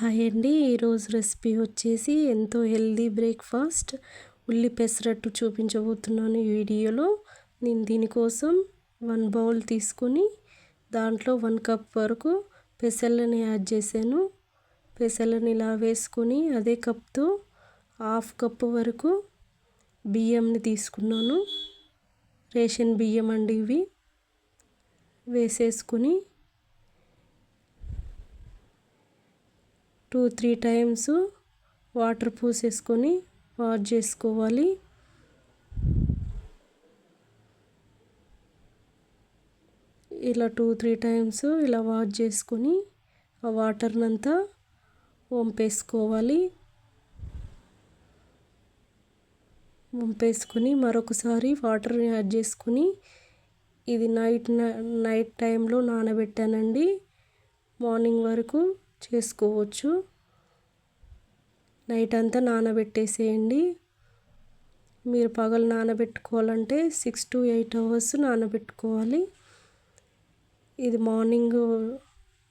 Hi అండి. ఈరోజు recipe వచ్చేసి ఎంతో హెల్దీ బ్రేక్ఫాస్ట్. ఉల్లి పెసరట్టు చూపించబోతున్నాను ఈ వీడియోలో. నేను దీనికోసం వన్ బౌల్ తీసుకొని దాంట్లో వన్ కప్ వరకు పెసర్లని యాడ్ చేశాను. పెసర్లని ఇలా వేసుకొని అదే కప్తో హాఫ్ కప్ వరకు బియ్యంని తీసుకున్నాను. రేషన్ బియ్యం అండి ఇవి. వేసేసుకొని టూ త్రీ టైమ్స్ వాటర్ పూసేసుకొని వాష్ చేసుకోవాలి. ఇలా టూ త్రీ టైమ్స్ ఇలా వాష్ చేసుకొని ఆ వాటర్నంతా వంపేసుకోవాలి. వంపేసుకొని మరొకసారి వాటర్ యాడ్ చేసుకొని ఇది నైట్ నైట్ టైంలో నానబెట్టానండి. మార్నింగ్ వరకు చేసుకోవచ్చు. నైట్ అంతా నానబెట్టేసేయండి. మీరు పగలు నానబెట్టుకోవాలంటే సిక్స్ టు ఎయిట్ అవర్స్ నానబెట్టుకోవాలి. ఇది మార్నింగ్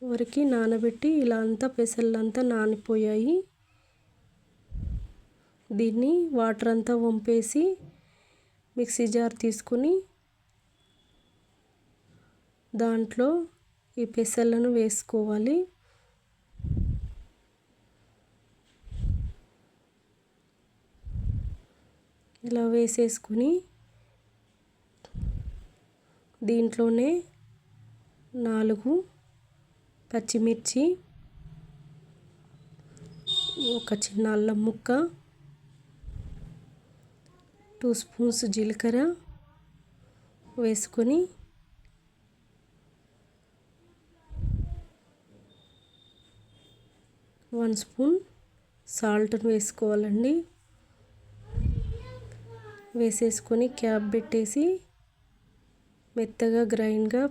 వరకు నానబెట్టి ఇలా అంతా పెసర్లంతా నానిపోయాయి. దీన్ని వాటర్ అంతా వంపేసి మిక్సీ జార్ తీసుకుని దాంట్లో ఈ పెసలను వేసుకోవాలి. ఇలా వేసేసుకుని దీంట్లోనే నాలుగు పచ్చిమిర్చి ఒక చిన్న అల్లం ముక్క టూ స్పూన్స్ జీలకర్ర వేసుకొని వన్ స్పూన్ సాల్ట్ వేసుకోవాలండి. వేసేసుకొని క్యాప్ పెట్టేసి మెత్తగా గ్రైండ్గా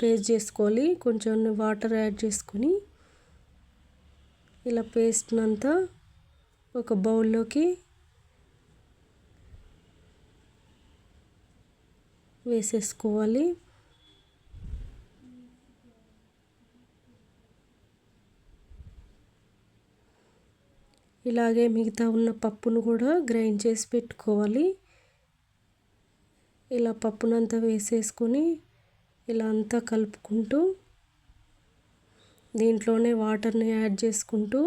పేస్ట్ చేసుకోవాలి. కొంచెం వాటర్ యాడ్ చేసుకొని ఇలా పేస్ట్నంతా ఒక బౌల్లోకి వేసేసుకోవాలి. ఇలాగే మిగతా ఉన్న పప్పును కూడా గ్రైండ్ చేసి పెట్టుకోవాలి. ఇలా పప్పునంతా వేసేసుకొని ఇలా అంతా కలుపుకుంటూ దీంట్లోనే వాటర్ని యాడ్ చేసుకుంటూ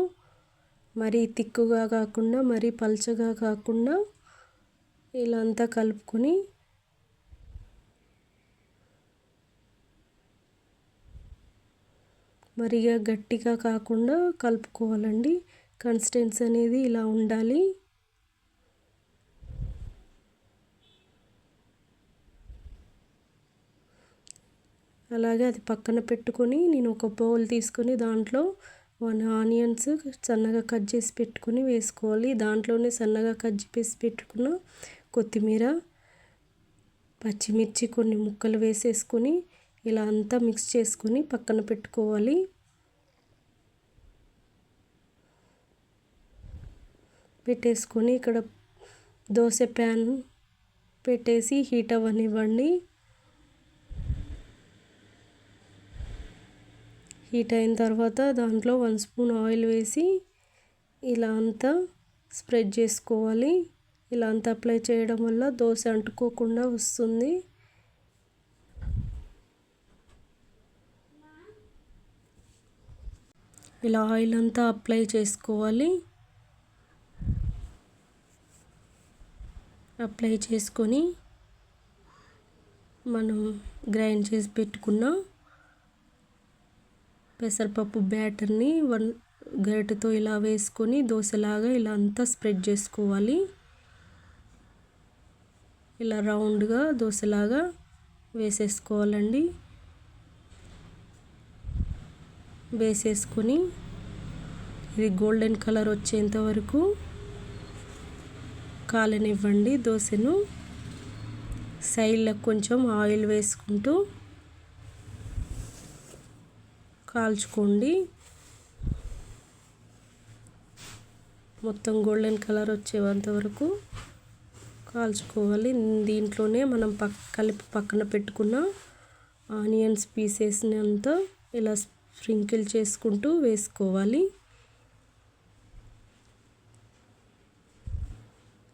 మరీ తిక్కుగా కాకుండా మరీ పల్చగా కాకుండా ఇలా అంతా కలుపుకొని మరిగా గట్టిగా కాకుండా కలుపుకోవాలండి. కన్సిస్టెన్సీ అనేది ఇలా ఉండాలి. అలాగే అది పక్కన పెట్టుకొని నేను ఒక బౌల్ తీసుకొని దాంట్లో వన్ ఆనియన్స్ సన్నగా కట్ చేసి పెట్టుకొని వేసుకోవాలి. దాంట్లోనే సన్నగా కట్ చేసి పెట్టుకున్న కొత్తిమీర పచ్చిమిర్చి కొన్ని ముక్కలు వేసేసుకొని ఇలా అంతా మిక్స్ చేసుకొని పక్కన పెట్టుకోవాలి. పెట్టేసుకొని ఇక్కడ దోశ ప్యాన్ పెట్టేసి హీట్ అవ్వనివ్వండి. హీట్ అయిన తర్వాత దాంట్లో వన్ స్పూన్ ఆయిల్ వేసి ఇలా అంతా స్ప్రెడ్ చేసుకోవాలి. ఇలా అంతా అప్లై చేయడం వల్ల దోశ అంటుకోకుండా వస్తుంది. ఇలా ఆయిల్ అంతా అప్లై చేసుకోవాలి. అప్లై చేసుకొని మనం గ్రైండ్ చేసి పెట్టుకున్న పెసరపప్పు బ్యాటర్ని వన్ గరిటెతో ఇలా వేసుకొని దోశలాగా ఇలా అంతా స్ప్రెడ్ చేసుకోవాలి. ఇలా రౌండ్గా దోశలాగా వేసేసుకోవాలండి. వేసేసుకొని ఇది గోల్డెన్ కలర్ వచ్చేంత వరకు కాలనివ్వండి దోశను. సైడ్లో కొంచెం ఆయిల్ వేసుకుంటూ కాల్చుకోండి. మొత్తం గోల్డెన్ కలర్ వచ్చేంత వరకు కాల్చుకోవాలి. దీంట్లోనే మనం పక్క కలిపి పక్కన పెట్టుకున్న ఆనియన్స్ పీసెస్నంత ఇలా స్ప్రింకిల్ చేసుకుంటూ వేసుకోవాలి.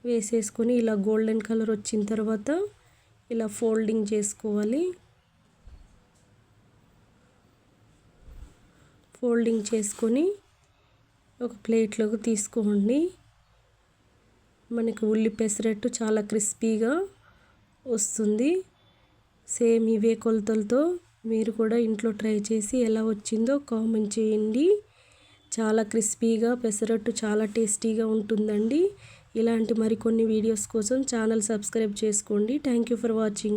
వేసేసుకొని ఇలా గోల్డెన్ కలర్ వచ్చిన తర్వాత ఇలా ఫోల్డింగ్ చేసుకోవాలి. ఫోల్డింగ్ చేసుకొని ఒక ప్లేట్లోకి తీసుకోండి. మనకి ఉల్లి పెసరట్టు చాలా క్రిస్పీగా వస్తుంది. సేమ్ ఇవే కొలతలతో మీరు కూడా ఇంట్లో ట్రై చేసి ఎలా వచ్చిందో కామెంట్ చేయండి. చాలా క్రిస్పీగా పెసరట్టు చాలా టేస్టీగా ఉంటుందండి. ఇలాంటి మరికొన్ని వీడియోస్ కోసం ఛానల్ సబ్స్క్రైబ్ చేసుకోండి. Thank you for watching.